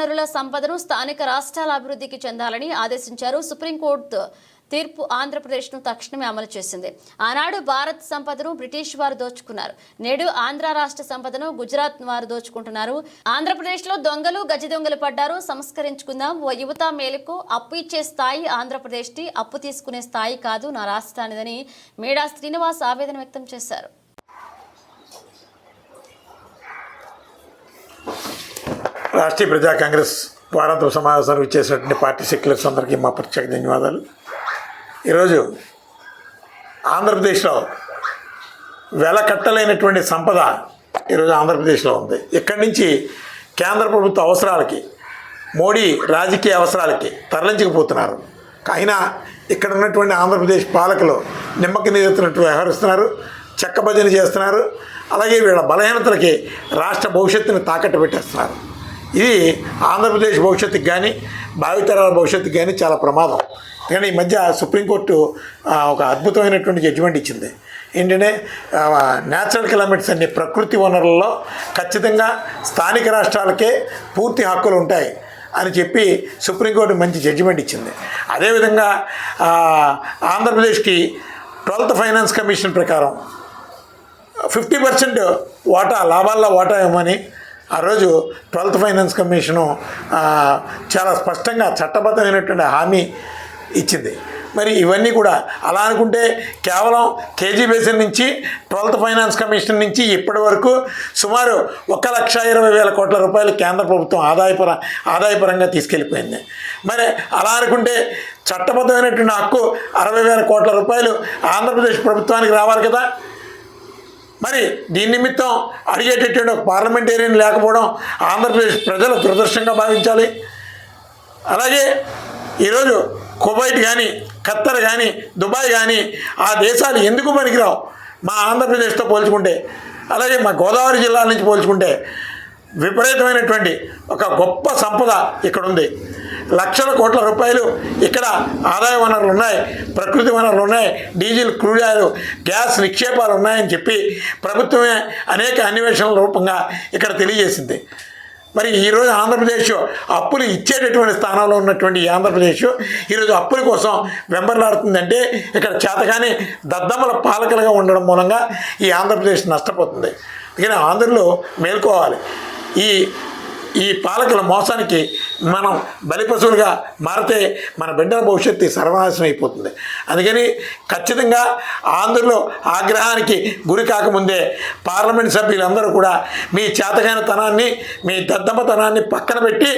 వనరుల సంపదను స్థానిక రాష్ట్రాల అభివృద్ధికి చెందాలని ఆదేశించారు. సుప్రీంకోర్టు తీర్పు ఆంధ్రప్రదేశ్ను తక్షణమే అమలు చేసింది. ఆనాడు భారత్ సంపదను బ్రిటిష్ వారు దోచుకున్నారు. నేడు ఆంధ్ర రాష్ట్ర సంపదను గుజరాత్ వారు దోచుకుంటున్నారు. ఆంధ్రప్రదేశ్లో దొంగలు గజ దొంగలు పడ్డారు. సంస్కరించుకుందాం. ఓ యువత మేలుకు అప్పు ఇచ్చే స్థాయి ఆంధ్రప్రదేశ్కి అప్పు తీసుకునే స్థాయి కాదు నా రాష్ట్రానిదని మేడా శ్రీనివాస్ ఆవేదన వ్యక్తం చేశారు. రాష్ట్రీయ ప్రజా కాంగ్రెస్ వారాంతర సమావేశానికి వచ్చేసినటువంటి పార్టీ సెక్యులర్స్ అందరికీ మా ప్రత్యేక ధన్యవాదాలు. ఈరోజు ఆంధ్రప్రదేశ్లో వెల కట్టలేనటువంటి సంపద ఈరోజు ఆంధ్రప్రదేశ్లో ఉంది. ఇక్కడి నుంచి కేంద్ర ప్రభుత్వ అవసరాలకి మోడీ రాజకీయ అవసరాలకి తరలించకపోతున్నారు. అయినా ఇక్కడ ఉన్నటువంటి ఆంధ్రప్రదేశ్ పాలకులు నిమ్మకి నిజెత్తినట్టు వ్యవహరిస్తున్నారు చెక్కభజన చేస్తున్నారు అలాగే వీళ్ళ బలహీనతలకి రాష్ట్ర భవిష్యత్తుని తాకట్టు పెట్టేస్తున్నారు. ఇది ఆంధ్రప్రదేశ్ భవిష్యత్తుకి కానీ భావితరాల భవిష్యత్తుకి కానీ చాలా ప్రమాదం. కానీ ఈ మధ్య సుప్రీంకోర్టు ఒక అద్భుతమైనటువంటి జడ్జిమెంట్ ఇచ్చింది. ఏంటంటే న్యాచురల్ క్లైమేట్స్ అన్ని ప్రకృతి వనరుల్లో ఖచ్చితంగా స్థానిక రాష్ట్రాలకే పూర్తి హక్కులు ఉంటాయి అని చెప్పి సుప్రీంకోర్టు మంచి జడ్జిమెంట్ ఇచ్చింది. అదేవిధంగా ఆంధ్రప్రదేశ్కి ట్వెల్త్ ఫైనాన్స్ కమిషన్ ప్రకారం ఫిఫ్టీ పర్సెంట్ వాటా లాభాల్లో వాటా ఇవ్వమని ఆ రోజు ట్వెల్త్ ఫైనాన్స్ కమిషను చాలా స్పష్టంగా చట్టబద్ధమైనటువంటి హామీ ఇచ్చింది. మరి ఇవన్నీ కూడా అలా అనుకుంటే కేవలం కేజీ బేసిన్ నుంచి ట్వెల్త్ ఫైనాన్స్ కమిషన్ నుంచి ఇప్పటి వరకు సుమారు ఒక లక్ష ఇరవై వేల కోట్ల రూపాయలు కేంద్ర ప్రభుత్వం ఆదాయపర ఆదాయపరంగా తీసుకెళ్ళిపోయింది. మరి అలా అనుకుంటే చట్టబద్ధమైనటువంటి హక్కు అరవై వేల కోట్ల రూపాయలు ఆంధ్రప్రదేశ్ ప్రభుత్వానికి రావాలి కదా? మరి దీని నిమిత్తం అడిగేటటువంటి ఒక పార్లమెంటేరియన్ లేకపోవడం ఆంధ్రప్రదేశ్ ప్రజలు దురదృష్టంగా భావించాలి. అలాగే ఈరోజు కువైట్ కానీ ఖత్తర్ కానీ దుబాయ్ కానీ ఆ దేశాలు ఎందుకు పనికిరావు? మా ఆంధ్రప్రదేశ్తో పోల్చుకుంటే. అలాగే మా గోదావరి జిల్లాల నుంచి పోల్చుకుంటే. విపరీతమైనటువంటి ఒక గొప్ప సంపద ఇక్కడ ఉంది లక్షల కోట్ల రూపాయలు ఇక్కడ ఆదాయ వనరులు ఉన్నాయి ప్రకృతి వనరులు ఉన్నాయి డీజిల్ క్రూడ్ ఆయిల్ గ్యాస్ నిక్షేపాలు ఉన్నాయని చెప్పి ప్రభుత్వమే అనేక అన్వేషణల రూపంగా ఇక్కడ తెలియజేసింది. మరి ఈరోజు ఆంధ్రప్రదేశ్ అప్పులు ఇచ్చేటటువంటి స్థానంలో ఉన్నటువంటి ఆంధ్రప్రదేశ్ ఈరోజు అప్పుల కోసం వెంబర్లాడుతుందంటే ఇక్కడ చేతగాని దద్దమ్మల పాలకలుగా ఉండడం మూలంగా ఈ ఆంధ్రప్రదేశ్ నష్టపోతుంది. అందుకని ఆంధ్రలో మేల్కోవాలి. ఈ ఈ పాలకుల మోసానికి మనం బలిపశువులుగా మారితే మన బిడ్డల భవిష్యత్తు సర్వనాశనం అయిపోతుంది. అందుకని ఖచ్చితంగా ఆంధ్రలో ఆగ్రహానికి గురి కాకముందే పార్లమెంట్ సభ్యులందరూ కూడా మీ చేతకైన తనాన్ని మీ దద్దమ్మతనాన్ని పక్కన పెట్టి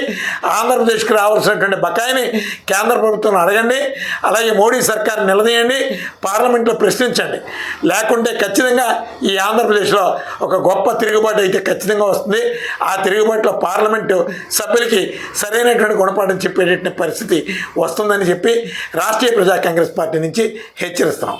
ఆంధ్రప్రదేశ్కి రావాల్సినటువంటి బకాయిని కేంద్ర ప్రభుత్వం అడగండి అలాగే మోడీ సర్కార్ నిలదీయండి పార్లమెంట్లో ప్రశ్నించండి. లేకుంటే ఖచ్చితంగా ఈ ఆంధ్రప్రదేశ్లో ఒక గొప్ప తిరుగుబాటు అయితే ఖచ్చితంగా వస్తుంది. ఆ తిరుగుబాటులో పార్లమెంటు సభ్యులకి సరైనటువంటి గుణపాఠం చెప్పేటటువంటి పరిస్థితి వస్తుందని చెప్పి రాష్ట్రీయ ప్రజా కాంగ్రెస్ పార్టీ నుంచి హెచ్చరిస్తున్నాం.